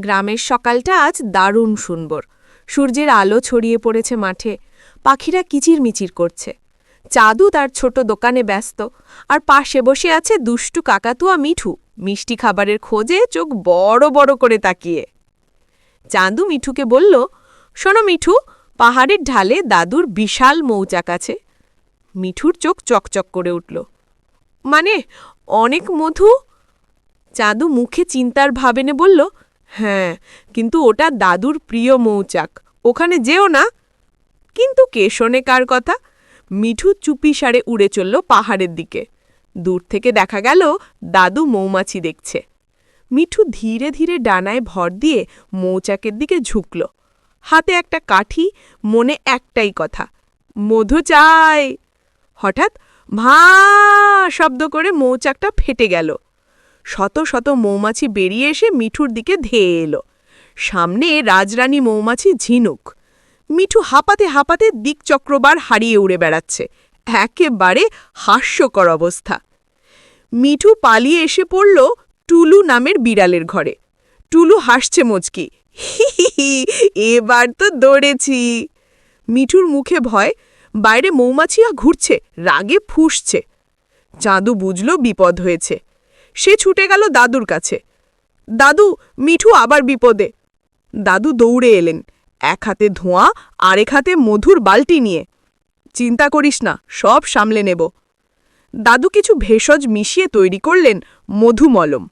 গ্রামের সকালটা আজ দারুণ সুন্দর। সূর্যের আলো ছড়িয়ে পড়েছে মাঠে। পাখিরা কিচিরমিচির করছে। চাঁদু তার ছোট দোকানে ব্যস্ত। আর পাশে বসে আছে দুষ্টু কাকাতুয়া মিঠু। মিষ্টি খাবারের খোঁজে চোখ বড় বড় করে তাকিয়ে। চাঁদু মিঠুকে বলল, শোনো মিঠু, পাহাড়ের ঢালে দাদুর বিশাল মৌচাক আছে। মিঠুর চোখ চকচক করে উঠল। মানে অনেক মধু? চাঁদু মুখে চিন্তার ভাবেনে বলল হ্যাঁ কিন্তু ওটা দাদুর প্রিয় মৌচাক। ওখানে যেও না। কিন্তু কে শোনে কার কথা? মিঠু চুপি সারে উড়ে চলল পাহাড়ের দিকে। দূর থেকে দেখা গেল দাদু মৌমাছি দেখছে। মিঠু ধীরে ধীরে ডানায় ভর দিয়ে মৌচাকের দিকে ঝুঁকল। হাতে একটা কাঠি, মনে একটাই কথা, মধু চাই। হঠাৎ ভা শব্দ করে মৌচাকটা ফেটে গেল। শত শত মৌমাছি বেরিয়ে এসে মিঠুর দিকে ধেয়ে এলো। সামনে রাজরানী মৌমাছি ঝিনুক। মিঠু হাঁপাতে হাঁপাতে দিকচক্রবার হারিয়ে উড়ে বেড়াচ্ছে। একেবারে হাস্যকর অবস্থা। মিঠু পালিয়ে এসে পড়ল টুলু নামের বিড়ালের ঘরে। টুলু হাসছে মুচকি। এবার তো দৌড়েছি। মিঠুর মুখে ভয়, বাইরে মৌমাছিয়া ঘুরছে, রাগে ফুঁসছে। চাঁদু বুঝল বিপদ হয়েছে। সে ছুটে গেল দাদুর কাছে। দাদু, মিঠু আবার বিপদে। দাদু দৌড়ে এলেন, এক হাতে ধোঁয়া, আরেক হাতে মধুর বালতি নিয়ে। চিন্তা করিস না, সব সামলে নেব। দাদু কিছু ভেষজ মিশিয়ে তৈরি করলেন মধুমলম।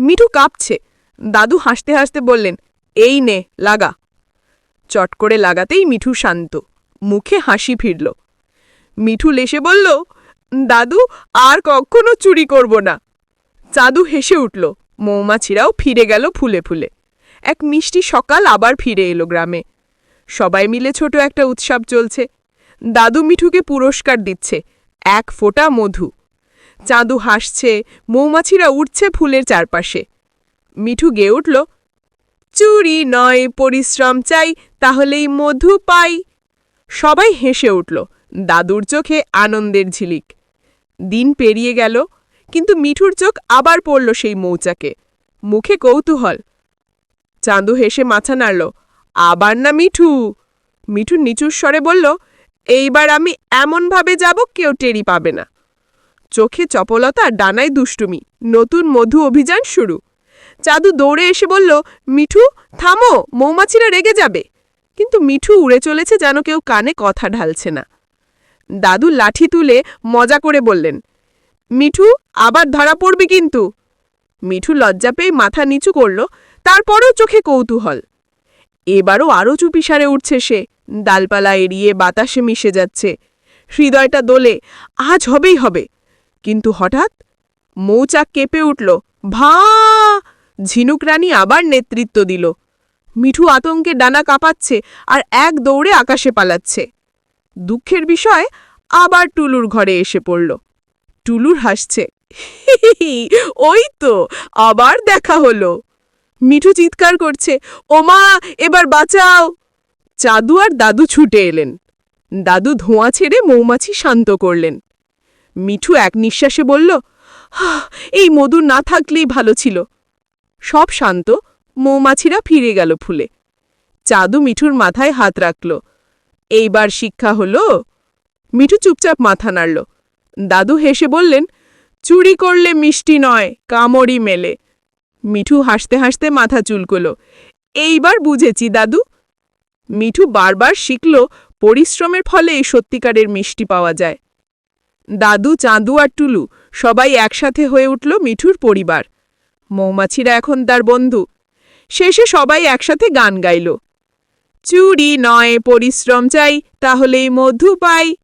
মিঠু কাঁপছে। দাদু হাসতে হাসতে বললেন, এই নে, লাগা। চট করে লাগাতেই মিঠু শান্ত, মুখে হাসি ফিরল। মিঠু লেসে বলল, দাদু, আর কখনো চুরি করব না। চাদু হেসে উঠল, মৌমাছিরাও ফিরে গেল ফুলে ফুলে। এক মিষ্টি সকাল আবার ফিরে এলো গ্রামে। সবাই মিলে ছোট একটা উৎসব চলছে। দাদু মিঠুকে পুরস্কার দিচ্ছে, এক ফোঁটা মধু। চাঁদু হাসছে, মৌমাছিরা উঠছে ফুলের চারপাশে। মিঠু গেয়ে উঠল, চুরি নয়, পরিশ্রম চাই, তাহলেই মধু পাই। সবাই হেসে উঠল, দাদুর চোখে আনন্দের ঝিলিক। দিন পেরিয়ে গেল কিন্তু মিঠুর চোখ আবার পড়ল সেই মৌচাকে। মুখে কৌতূহল। চাঁদু হেসে মাথা নাড়ল, আবার না মিঠু? মিঠু নিচুর স্বরে বলল, এইবার আমি এমনভাবে যাব কেউ টেরি পাবে না। চোখে চপলতা, ডানায় দুষ্টুমি, নতুন মধু অভিযান শুরু। চাঁদু দৌড়ে এসে বলল, মিঠু, থামো, মৌমাছিরা রেগে যাবে। কিন্তু মিঠু উড়ে চলেছে যেন কেউ কানে কথা ঢালছে না। দাদু লাঠি তুলে মজা করে বললেন মিঠু, আবার ধরা পড়বি কিন্তু। মিঠু লজ্জা পেয়ে মাথা নিচু করল, তারপরেও চোখে কৌতূহল। এবারও আরও চুপিসারে উঠছে সে, ডালপালা এড়িয়ে বাতাসে মিশে যাচ্ছে। হৃদয়টা দোলে, আজ হবেই হবে। কিন্তু হঠাৎ মৌচাক কেঁপে উঠল, ভা! ঝিনুক রানী আবার নেতৃত্ব দিল। মিঠু আতঙ্কে ডানা কাঁপাচ্ছে আর এক দৌড়ে আকাশে পালাচ্ছে। দুঃখের বিষয় আবার টুলুর ঘরে এসে পড়ল। টুলুর হাসছে। ওই তো আবার দেখা হলো। মিঠু চিৎকার করছে ওমা এবার বাঁচাও! চাদু আর দাদু ছুটে এলেন। দাদু ধোঁয়া ছেড়ে মৌমাছি শান্ত করলেন। মিঠু এক নিঃশ্বাসে বলল "হাহ, এই মধু না থাকলেই ভালো ছিল। সব শান্ত মৌমাছিরা ফিরে গেল ফুলে। চাদু মিঠুর মাথায় হাত রাখল। এইবার শিক্ষা হলো? মিঠু চুপচাপ মাথা নাড়ল। দাদু হেসে বললেন, চুরি করলে মিষ্টি নয়, কামড়ি মেলে। মিঠু হাসতে হাসতে মাথা চুলকলো। এইবার বুঝেছি, দাদু। মিঠু বারবার শিখল, পরিশ্রমের ফলে এই সত্যিকারের মিষ্টি পাওয়া যায়। দাদু, চাঁদু আর টুলু সবাই একসাথে হয়ে উঠল মিঠুর পরিবার। মৌমাছিরা এখন তার বন্ধু। শেষে সবাই একসাথে গান গাইল। চুরি নয়, পরিশ্রম চাই, তাহলেই মধু পাই।